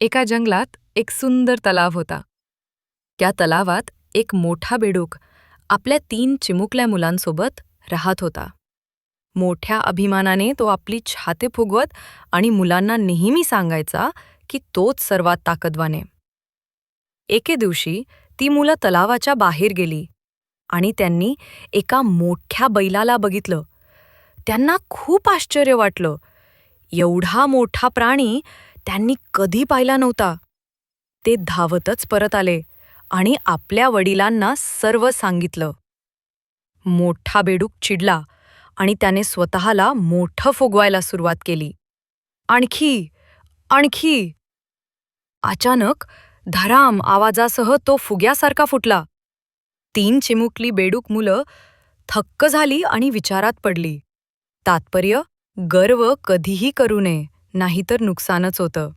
एका जंगलात एक सुंदर तलाव होता. त्या तलावात एक मोठा बेडूक आपल्या तीन चिमुकल्या मुलांसोबत राहत होता. मोठ्या अभिमानाने तो आपली छाते फुगवत आणि मुलांना नेहमी सांगायचा की तोच सर्वात ताकदवाने. एके दिवशी ती मुलं तलावाच्या बाहेर गेली आणि त्यांनी एका मोठ्या बैलाला बघितलं. त्यांना खूप आश्चर्य वाटलं. एवढा मोठा प्राणी त्यांनी कधी पाहिला नव्हता. ते धावतच परत आले आणि आपल्या वडिलांना सर्व सांगितलं. मोठा बेडूक चिडला आणि त्याने स्वतःला मोठं फुगवायला सुरुवात केली. आणखी आणखी. अचानक धराम आवाजासह तो फुग्यासारखा फुटला. तीन चिमुकली बेडूक मुलं थक्क झाली आणि विचारात पडली. तात्पर्य गर्व कधीही करू नये. नाहीतर नुकसानच होतं.